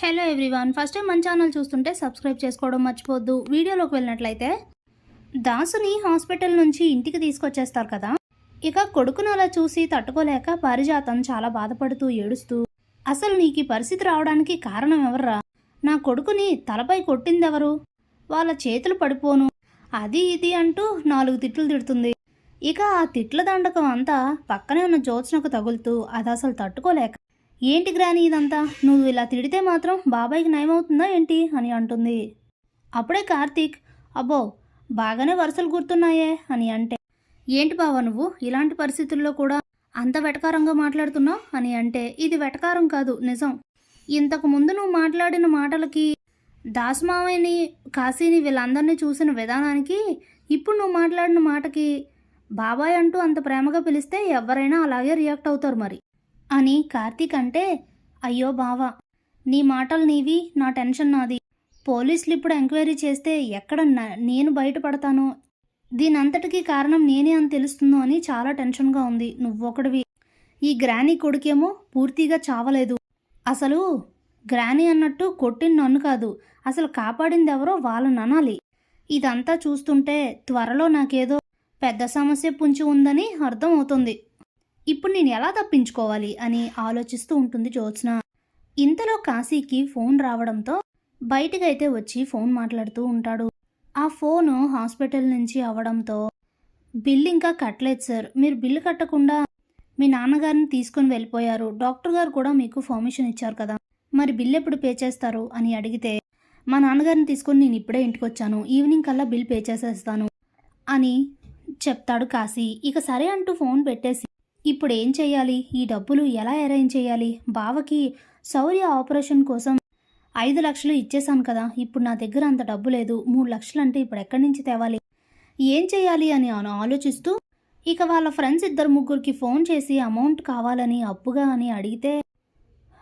Hello everyone first time మన channel చూస్తుంటే subscribe చేసుకోవడం మర్చిపోద్దు వీడియోలోకి వెళ్ళినట్లయితే దాసుని హాస్పిటల్ నుంచి ఇంటికి తీసుకొచ్చేస్తారు కదా. ఇక కొడుకును అలా చూసి తట్టుకోలేక పారిజాతం చాలా బాధపడుతూ ఏడుస్తూ అసలు నీకు పరిస్థితి రావడానికి కారణం ఎవర్రా? నా కొడుకుని తలపై కొట్టిందెవరు? వాళ్ళ చేతులు పడిపోను. అది ఇది అంటూ నాలుగు తిట్లు తిడుతుంది. ఇక ఆ తిట్ల దండకం అంతా పక్కనే ఉన్న జ్యోత్స్నకు తగులుతూ అది అసలు తట్టుకోలేక ఏంటి గ్రాని ఇదంతా? నువ్వు ఇలా తిడితే మాత్రం బాబాయ్కి నయమవుతుందా ఏంటి? అని అంటుంది. అప్పుడే కార్తీక్ అబ్బో బాగానే వరుసలు గుర్తున్నాయే అని అంటే ఏంటి బావా నువ్వు? ఇలాంటి పరిస్థితుల్లో కూడా అంత వెటకారంగా మాట్లాడుతున్నావు? అని అంటే ఇది వెటకారం కాదు నిజం. ఇంతకు ముందు నువ్వు మాట్లాడిన మాటలకి దాసమావయ్యని కాశీని వీళ్ళందరినీ చూసిన విధానానికి ఇప్పుడు నువ్వు మాట్లాడిన మాటకి బాబాయ్ అంటూ అంత ప్రేమగా పిలిస్తే ఎవరైనా అలాగే రియాక్ట్ అవుతారు మరి. అని కార్తీక్ అంటే అయ్యో బావా నీ మాటలు నీవి నా టెన్షన్ నాది. పోలీసులు ఇప్పుడు ఎంక్వైరీ చేస్తే ఎక్కడ న- నేను బయటపడతానో? దీనంతటికీ కారణం నేనే అని తెలుస్తుందో అని చాలా టెన్షన్గా ఉంది నువ్వొకడివి ఈ గ్రానీ కొడుకేమో పూర్తిగా చావలేదు. అసలు గ్రానీ అన్నట్టు కొట్టిన నన్ను కాదు అసలు కాపాడింది ఎవరో వాళ్ళని అనాలి. ఇదంతా చూస్తుంటే త్వరలో నాకేదో పెద్ద సమస్య పుంచి ఉందని అర్థం అవుతుంది ఇప్పుడు నేను ఎలా తప్పించుకోవాలి అని ఆలోచిస్తూ ఉంటుంది జ్యోత్స్న. ఇంతలో కాశీకి ఫోన్ రావడంతో బయటకైతే వచ్చి ఫోన్ మాట్లాడుతూ ఉంటాడు. ఆ ఫోను హాస్పిటల్ నుంచి అవడంతో బిల్ ఇంకా కట్టలేదు సార్. మీరు బిల్లు కట్టకుండా మీ నాన్నగారిని తీసుకొని వెళ్ళిపోయారు. డాక్టర్ గారు కూడా మీకు పర్మిషన్ ఇచ్చారు కదా. మరి బిల్ ఎప్పుడు పే చేస్తారు? అని అడిగితే మా నాన్నగారిని తీసుకొని నేను ఇప్పుడే ఇంటికి వచ్చాను. ఈవినింగ్ కల్లా బిల్ పే చేసేస్తాను అని చెప్తాడు కాశీ. ఇక సరే అంటూ ఫోన్ పెట్టేసి ఇప్పుడు ఏం చేయాలి ఈ డబ్బులు ఎలా అరేంజ్ చేయాలి? బావకి శౌర్య ఆపరేషన్ కోసం ఐదు లక్షలు ఇచ్చేశాను కదా ఇప్పుడు నా దగ్గర అంత డబ్బు లేదు. మూడు లక్షలు అంటే ఇప్పుడు ఎక్కడి నుంచి తేవాలి? ఏం చేయాలి అని ఆలోచిస్తూ ఇక వాళ్ళ ఫ్రెండ్స్ ఇద్దరు ముగ్గురికి ఫోన్ చేసి అమౌంట్ కావాలని అప్పుగా అని అడిగితే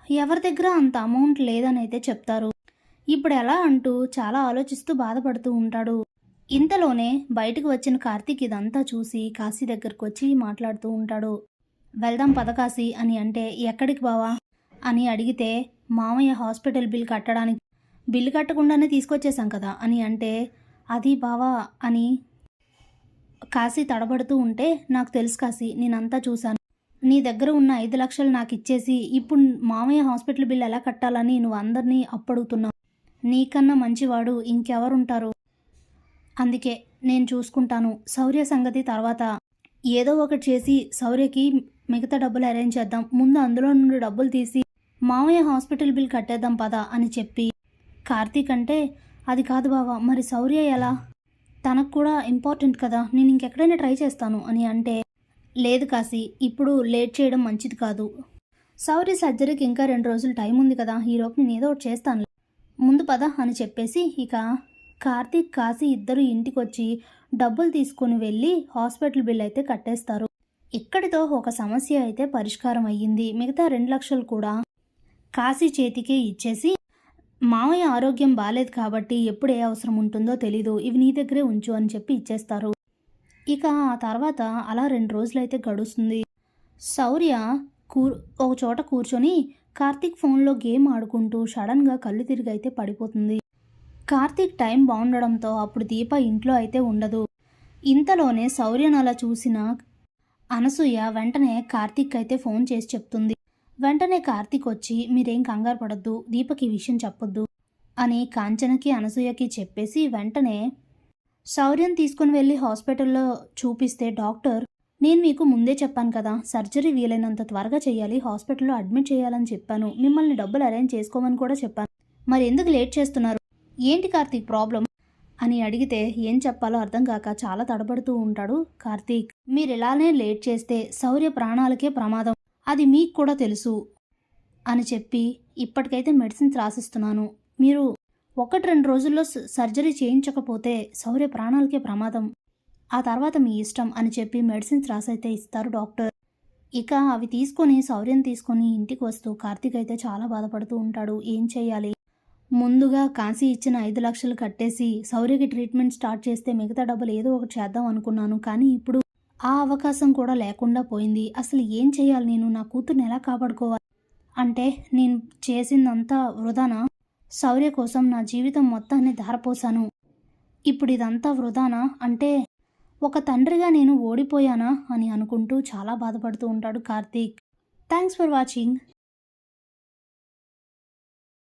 ఎవరి దగ్గర అంత అమౌంట్ లేదని అయితే చెప్తారు. ఇప్పుడు ఎలా అంటూ చాలా ఆలోచిస్తూ బాధపడుతూ ఉంటాడు. ఇంతలోనే బయటకు వచ్చిన కార్తీక్ ఇదంతా చూసి కాశీ దగ్గరకు వచ్చి మాట్లాడుతూ ఉంటాడు. వెళ్దాం పద అని అంటే ఎక్కడికి బావా? అని అడిగితే మామయ్య హాస్పిటల్ బిల్ కట్టడానికి బిల్లు కట్టకుండానే తీసుకొచ్చేసాం కదా అని అంటే అది బావా అని కాశీ తడబడుతూ ఉంటే నాకు తెలుసు కాశీ నేనంతా చూశాను. నీ దగ్గర ఉన్న ఐదు లక్షలు నాకు ఇచ్చేసి ఇప్పుడు మామయ్య హాస్పిటల్ బిల్ ఎలా కట్టాలని నువ్వు అందరినీ అప్పడుగుతున్నావు? నీకన్నా మంచివాడు ఇంకెవరుంటారు? అందుకే నేను చూసుకుంటాను. శౌర్య సంగతి తర్వాత ఏదో ఒకటి చేసి శౌర్యకి మిగతా డబ్బులు అరేంజ్ చేద్దాం ముందు అందులో నుండి డబ్బులు తీసి మామయ్య హాస్పిటల్ బిల్ కట్టేద్దాం పదా అని చెప్పి. కార్తీక్ అంటే అది కాదు బావా మరి శౌర్య ఎలా? తనకు కూడా ఇంపార్టెంట్ కదా నేను ఇంకెక్కడైనా ట్రై చేస్తాను అని అంటే లేదు కాశీ ఇప్పుడు లేట్ చేయడం మంచిది కాదు. సౌర్య సర్జరీకి ఇంకా రెండు రోజులు టైం ఉంది కదా ఈలోపు నేను ఏదో ఒకటి చేస్తాను. ముందు పద అని చెప్పేసి ఇక కార్తీక్ కాశీ ఇద్దరు ఇంటికి వచ్చి డబ్బులు తీసుకొని వెళ్ళి హాస్పిటల్ బిల్ అయితే కట్టేస్తారు. ఇక్కడితో ఒక సమస్య అయితే పరిష్కారం అయ్యింది. మిగతా రెండు లక్షలు కూడా కాశీ చేతికే ఇచ్చేసి మామయ్య ఆరోగ్యం బాలేదు కాబట్టి ఎప్పుడు ఏ అవసరం ఉంటుందో తెలీదు. ఇవి నీ దగ్గరే ఉంచు అని చెప్పి ఇచ్చేస్తారు. ఇక ఆ తర్వాత అలా రెండు రోజులైతే గడుస్తుంది. శౌర్య కూ ఒక చోట కూర్చొని కార్తీక్ ఫోన్లో గేమ్ ఆడుకుంటూ సడన్గా కళ్ళు తిరిగి అయితే పడిపోతుంది. కార్తీక్ టైం బాగుండడంతో అప్పుడు దీప ఇంట్లో అయితే ఉండదు. ఇంతలోనే శౌర్యను అలా చూసిన అనసూయ వెంటనే కార్తీక్ అయితే ఫోన్ చేసి చెప్తుంది. వెంటనే కార్తీక్ వచ్చి మీరేం కంగారు పడద్దు దీపకి ఈ విషయం చెప్పొద్దు అని కాంచనకి అనసూయకి చెప్పేసి వెంటనే శౌర్యం తీసుకుని వెళ్ళి హాస్పిటల్లో చూపిస్తే డాక్టర్ నేను మీకు ముందే చెప్పాను కదా సర్జరీ వీలైనంత త్వరగా చేయాలి హాస్పిటల్లో అడ్మిట్ చేయాలని చెప్పాను. మిమ్మల్ని డబ్బులు అరేంజ్ చేసుకోమని కూడా చెప్పాను. మరి ఎందుకు లేట్ చేస్తున్నారు? ఏంటి కార్తీక్ ప్రాబ్లం? అని అడిగితే ఏం చెప్పాలో అర్థం కాక చాలా తడబడుతూ ఉంటాడు కార్తీక్. మీరు ఇలానే లేట్ చేస్తే శౌర్య ప్రాణాలకే ప్రమాదం. అది మీకు కూడా తెలుసు అని చెప్పి ఇప్పటికైతే మెడిసిన్స్ రాసిస్తున్నాను. మీరు ఒకటి రెండు రోజుల్లో సర్జరీ చేయించకపోతే శౌర్య ప్రాణాలకే ప్రమాదం. ఆ తర్వాత మీ ఇష్టం అని చెప్పి మెడిసిన్స్ రాసైతే ఇస్తారు డాక్టర్. ఇక అవి తీసుకొని శౌర్యం తీసుకొని ఇంటికి వస్తూ కార్తీక్ అయితే చాలా బాధపడుతూ ఉంటాడు. ఏం చేయాలి? ముందుగా కాశీ ఇచ్చిన ఐదు లక్షలు కట్టేసి సౌర్యకి ట్రీట్మెంట్ స్టార్ట్ చేస్తే మిగతా డబ్బులు ఏదో ఒకటి చేద్దాం అనుకున్నాను. కానీ ఇప్పుడు ఆ అవకాశం కూడా లేకుండా పోయింది. అసలు ఏం చేయాలి నేను? నా కూతుర్ని ఎలా కాపాడుకోవాలి? అంటే నేను చేసిందంతా వృధాన? శౌర్య కోసం నా జీవితం మొత్తాన్ని ధారపోశాను. ఇప్పుడు ఇదంతా వృధానా? అంటే ఒక తండ్రిగా నేను ఓడిపోయానా? అని అనుకుంటూ చాలా బాధపడుతూ ఉంటాడు కార్తీక్. Thanks for watching.